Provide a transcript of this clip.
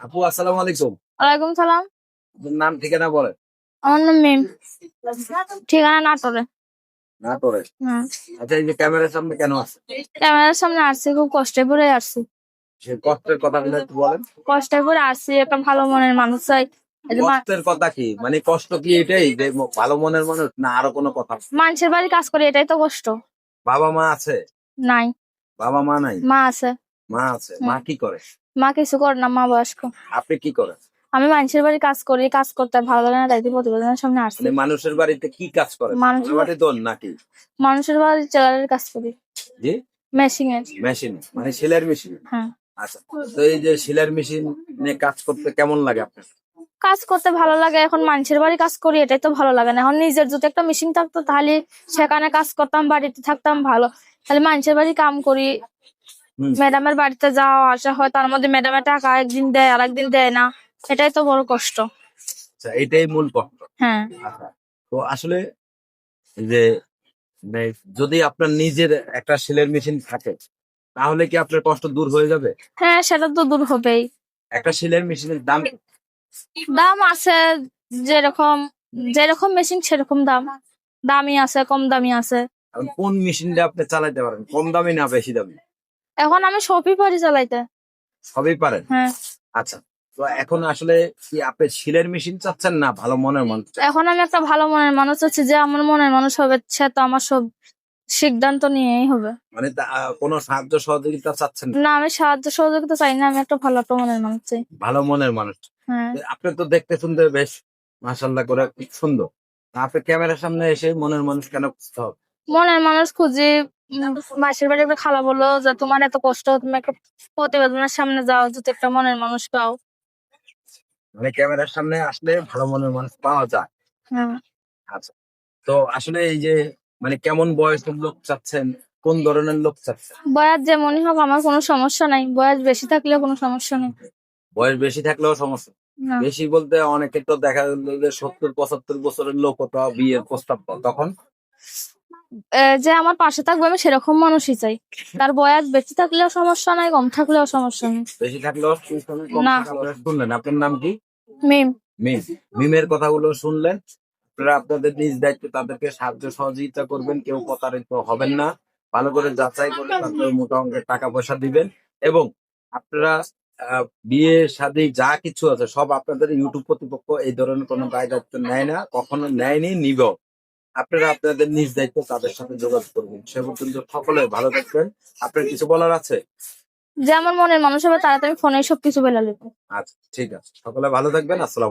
আপু আসসালামু আলাইকুম। ওয়ালাইকুম সালাম। আপনার নাম ঠিকানা বলেন। আমার নাম মিম। ঠিকানা নাটোরে। নাটোরে? হুম আচ্ছা এই যে ক্যামেরার সামনে কেন আছে ক্যামেরার সামনে আসছি খুব কষ্টে পড়ে আসছি। সে কষ্টের কথাগুলো একটু বলেন। কষ্টে পড়ে আসছি একটা ভালো মনের মানুষ চাই। কষ্টের কথা কি? মানে কষ্ট কি এটাই? যে ভালো মনের মানুষ? না আরও কোনো কথা? মানুষের বাড়ি কাজ করি এটাই তো কষ্ট। বাবা মা আছে? নাই। বাবা মা নাই? মা আছে। মা আছে। মা কি করে? মা কিছু করে না মা বয়স্ক। আপনি কি করেন? আমি মানুষের বাড়ি কাজ করি কাজ করতে ভালো লাগে না তাই প্রতিবেদনের সামনে আসছি মানে মানুষের বাড়িতে কি কাজ করেন? মানুষের বাড়ি দোন নাকি? মানুষের বাড়ি চেলারের কাজ করি। জি? মেশিং এর মেশিন মানে সেলাইয়ের মেশিন? হ্যাঁ। আচ্ছা তো এই যে সেলাইয়ের মেশিন নিয়ে কাজ করতে কেমন লাগে আপনার? কাজ করতে ভালো লাগে এখন মানুষের বাড়ি কাজ করি এটাই তো ভালো লাগে না। এখন নিজের যদি একটা মেশিন থাকতো তাহলে সেখানে কাজ করতাম বাড়িতে থাকতাম ভালো। তাহলে মানুষের বাড়ি কাম করি। ম্যাডামের বাড়িতে যাওয়া আসা হয় তার মধ্যে ম্যাডামের টাকা একদিন দেয় আর একদিন দেয় না। এটাই তো বড় কষ্ট। আচ্ছা এটাই মূল কষ্ট। হ্যাঁ। আচ্ছা তো আসলে যে মানে যদি আপনার নিজের একটা সেলের মেশিন থাকে তাহলে কি আপনার কষ্ট দূর হয়ে যাবে? হ্যাঁ সেটা তো দূর হবেই। একটা সেলের মেশিনের দাম দাম আছে যেরকম যেরকম মেশিন সেরকম দাম। দামি আছে কম দামি আছে। কোন মেশিনটা আপনি চালাতে পারেন? কম দামি না বেশি দামি এখন আমি সবই পারি চালাইতে। সবই পারেন? হ্যাঁ। আচ্ছা তো এখন আসলে কি আপনি শিলের মেশিন চাচ্ছেন না ভালো মনের মানুষ এখন আমি একটা ভালো মনের মানুষ আছি যে আমার মনের মানুষ হবে সে তো আমার সব সিদ্ধান্ত নিয়েই হবে। মানে কোনো সাহায্য সহযোগিতা চাচ্ছেন না? না আমি সাহায্য সহযোগিতা চাই না আমি একটা ভালো একটা মনের মানুষ চাই। ভালো মনের মানুষ। হ্যাঁ। আপনি তো দেখতে শুনতে বেশ মাসাল্লাহ করে খুব সুন্দর। আপনি ক্যামেরার সামনে এসে মনের মানুষ কেন খুঁজতে হবে? মনের মানুষ খুঁজে মাসির বাড়ি একটা খালা বলল যে তোমার এত কষ্ট তুমি একটা প্রতিবেদনের সামনে যাও যদি একটা মনের মানুষ পাও। মানে ক্যামেরার সামনে আসলে ভালো মনের মানুষ পাওয়া যায়। হ্যাঁ। আচ্ছা। তো আসলে এই যে মানে কেমন বয়সের লোক চাচ্ছেন? কোন ধরনের লোক চাচ্ছেন? বয়স যেমনই হোক আমার কোনো সমস্যা নাই। বয়স বেশি থাকলেও কোনো সমস্যা নেই। বয়স বেশি থাকলেও সমস্যা। বেশি বলতে অনেকে তো দেখা গেল যে সত্তর পঁচাত্তর বছরের লোক তো বিয়ের প্রস্তাব। তখন যে আমার পাশে থাকবে আমি সেরকম মানুষই চাই। তার বয়স বেশি থাকলেও সমস্যা নাই কম থাকলেও সমস্যা নেই। বেশি থাকলেও না। শুনলেন আপনার নাম কি? মিম। মিম। মিমের কথাগুলো শুনলেন? আপনারা আপনাদের নিজ দায়িত্বে তাদেরকে সাহায্য সহযোগিতা করবেন কেউ প্রতারিত হবেন না। ভালো করে যাচাই করে তাদের মোটা অঙ্কের টাকা পয়সা দিবেন। এবং আপনারা বিয়ে শাদী যা কিছু আছে সব আপনাদের ইউটিউব কর্তৃপক্ষ এই ধরনের কোনো দায় দায়িত্ব নেয় না কখনো নেয়নি নিব আপনারা আপনাদের নিজ দায়িত্ব তাদের সাথে যোগাযোগ করবেন। সে পর্যন্ত সকলে ভালো থাকবেন। আপনার কিছু বলার আছে? যে আমার মনের মানুষ হবে তারা তো আমি ফোনে সবকিছু বেলা লিখব আচ্ছা ঠিক আছে। সকলে ভালো থাকবেন। আসসালাম